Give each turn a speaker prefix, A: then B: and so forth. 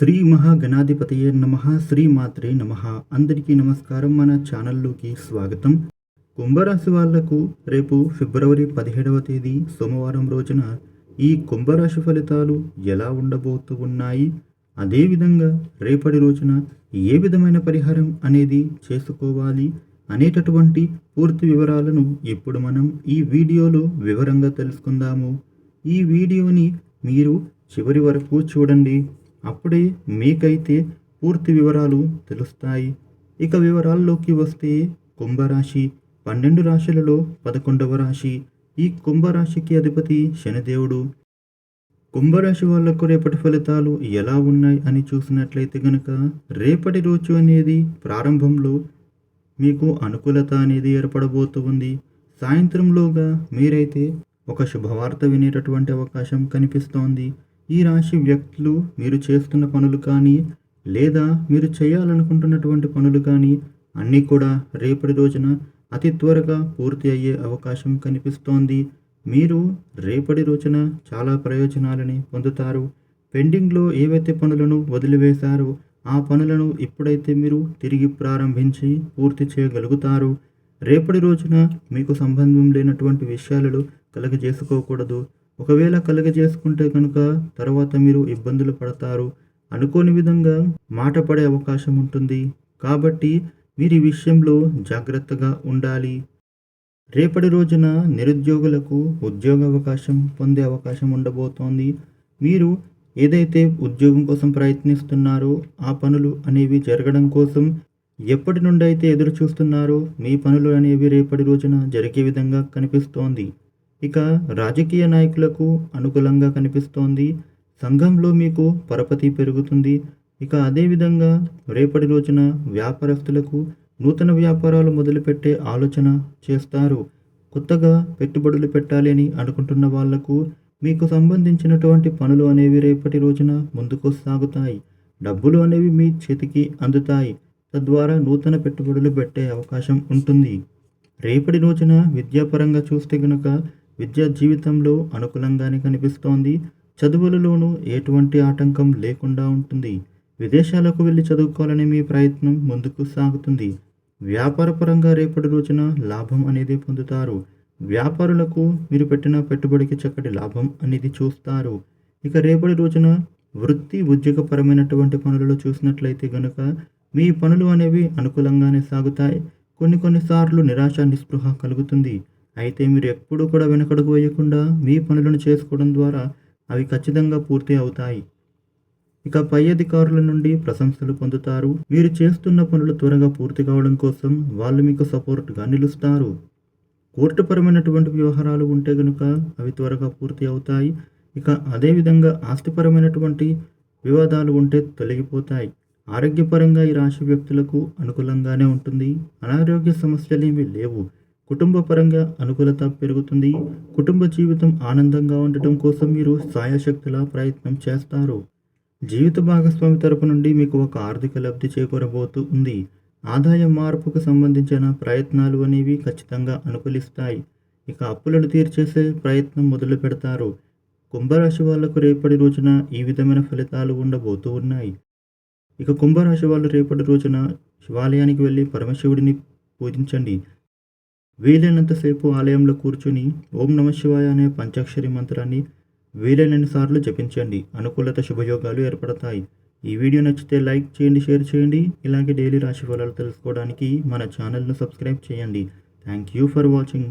A: శ్రీ మహాగణాధిపతయే నమ శ్రీ మాత్రే నమ. అందరికీ నమస్కారం. మన ఛానల్లోకి స్వాగతం. కుంభరాశి వాళ్ళకు రేపు ఫిబ్రవరి పదిహేడవ తేదీ సోమవారం రోజున ఈ కుంభరాశి ఫలితాలు ఎలా ఉండబోతూ ఉన్నాయి? అదేవిధంగా రేపటి రోజున ఏ విధమైన పరిహారం అనేది చేసుకోవాలి అనేటటువంటి పూర్తి వివరాలను ఇప్పుడు మనం ఈ వీడియోలో వివరంగా తెలుసుకుందాము. ఈ వీడియోని మీరు చివరి వరకు చూడండి. అప్పుడే మీకైతే పూర్తి వివరాలు తెలుస్తాయి. ఇక వివరాల్లోకి వస్తే కుంభరాశి పన్నెండు రాశులలో పదకొండవ రాశి. ఈ కుంభరాశికి అధిపతి శనిదేవుడు. కుంభరాశి వాళ్ళకు రేపటి ఫలితాలు ఎలా ఉన్నాయి అని చూసినట్లయితే గనక రేపటి రోజు అనేది ప్రారంభంలో మీకు అనుకూలత అనేది ఏర్పడబోతుంది సాయంత్రంలోగా మీరైతే ఒక శుభవార్త వినేటటువంటి అవకాశం కనిపిస్తోంది. ఈ రాశి వ్యక్తులు మీరు చేస్తున్న పనులు కానీ లేదా మీరు చేయాలనుకుంటున్నటువంటి పనులు కానీ అన్నీ కూడా రేపటి రోజున అతి త్వరగా పూర్తి అయ్యే అవకాశం కనిపిస్తోంది. మీరు రేపటి రోజున చాలా ప్రయోజనాలని పొందుతారు. పెండింగ్లో ఏవైతే పనులను వదిలివేశారో ఆ పనులను ఇప్పుడైతే మీరు తిరిగి ప్రారంభించి పూర్తి చేయగలుగుతారు. రేపటి రోజున మీకు సంబంధం లేనటువంటి విషయాలలో కలగజేసుకోకూడదు. ఒకవేళ కలుగజేసుకుంటే కనుక తర్వాత మీరు ఇబ్బందులు పడతారు అనుకోని విధంగా మాట పడే అవకాశం ఉంటుంది. కాబట్టి మీరు ఈ విషయంలో జాగ్రత్తగా ఉండాలి. రేపటి రోజున నిరుద్యోగులకు ఉద్యోగ అవకాశం పొందే అవకాశం ఉండబోతోంది. మీరు ఏదైతే ఉద్యోగం కోసం ప్రయత్నిస్తున్నారో ఆ పనులు అనేవి జరగడం కోసం ఎప్పటి నుండి అయితే ఎదురు చూస్తున్నారో మీ పనులు అనేవి రేపటి రోజున జరిగే విధంగా కనిపిస్తోంది. ఇక రాజకీయ నాయకులకు అనుకూలంగా కనిపిస్తోంది. సంఘంలో మీకు పరపతి పెరుగుతుంది. ఇక అదేవిధంగా రేపటి రోజున వ్యాపారస్తులకు నూతన వ్యాపారాలు మొదలుపెట్టే ఆలోచన చేస్తారు. కొత్తగా పెట్టుబడులు పెట్టాలి అని అనుకుంటున్న వాళ్ళకు మీకు సంబంధించినటువంటి పనులు అనేవి రేపటి రోజున ముందుకు సాగుతాయి. డబ్బులు అనేవి మీ చేతికి అందుతాయి. తద్వారా నూతన పెట్టుబడులు పెట్టే అవకాశం ఉంటుంది. రేపటి రోజున విద్యాపరంగా చూస్తే గనుక విద్యా జీవితంలో అనుకూలంగానే కనిపిస్తోంది. చదువులలోనూ ఎటువంటి ఆటంకం లేకుండా ఉంటుంది. విదేశాలకు వెళ్ళి చదువుకోవాలనే మీ ప్రయత్నం ముందుకు సాగుతుంది. వ్యాపారపరంగా రేపటి రోజున లాభం అనేది పొందుతారు. వ్యాపారులకు మీరు పెట్టిన పెట్టుబడికి చక్కటి లాభం అనేది చూస్తారు. ఇక రేపటి రోజున వృత్తి ఉద్యోగపరమైనటువంటి పనులలో చూసినట్లయితే గనుక మీ పనులు అనేవి అనుకూలంగానే సాగుతాయి. కొన్ని కొన్నిసార్లు నిరాశ నిస్పృహ కలుగుతుంది. అయితే మీరు ఎప్పుడూ కూడా వెనకడుగు వేయకుండా మీ పనులను చేసుకోవడం ద్వారా అవి ఖచ్చితంగా పూర్తి అవుతాయి. ఇక పై అధికారుల నుండి ప్రశంసలు పొందుతారు. మీరు చేస్తున్న పనులు త్వరగా పూర్తి కావడం కోసం వాళ్ళు మీకు సపోర్ట్గా నిలుస్తారు. కోర్టుపరమైనటువంటి వ్యవహారాలు ఉంటే కనుక అవి త్వరగా పూర్తి అవుతాయి. ఇక అదేవిధంగా ఆస్తిపరమైనటువంటి వివాదాలు ఉంటే తొలగిపోతాయి. ఆరోగ్యపరంగా ఈ రాశి వ్యక్తులకు అనుకూలంగానే ఉంటుంది. అనారోగ్య సమస్యలు ఏమీ లేవు. కుటుంబ పరంగా అనుకూలత పెరుగుతుంది. కుటుంబ జీవితం ఆనందంగా ఉండటం కోసం మీరు సాయశక్తుల ప్రయత్నం చేస్తారు. జీవిత భాగస్వామి తరపు నుండి మీకు ఒక ఆర్థిక లబ్ధి చేకూరబోతూ ఉంది ఆదాయ మార్పుకు సంబంధించిన ప్రయత్నాలు అనేవి ఖచ్చితంగా అనుకూలిస్తాయి. ఇక అప్పులను తీర్చేసే ప్రయత్నం మొదలు పెడతారు. కుంభరాశి వాళ్ళకు రేపటి రోజున ఈ విధమైన ఫలితాలు ఉండబోతూ ఉన్నాయి. ఇక కుంభరాశి వాళ్ళు రేపటి రోజున శివాలయానికి వెళ్ళి పరమశివుడిని పూజించండి. వీలైనంతసేపు ఆలయంలో కూర్చుని ఓం నమ శివాయ అనే పంచాక్షరి మంత్రాన్ని వీలైనన్ని సార్లు జపించండి. అనుకూలత శుభయోగాలు ఏర్పడతాయి. ఈ వీడియో నచ్చితే లైక్ చేయండి షేర్ చేయండి. ఇలాంటి డైలీ రాశి ఫలాలు తెలుసుకోవడానికి మన ఛానల్ను సబ్స్క్రైబ్ చేయండి. Thank you for watching.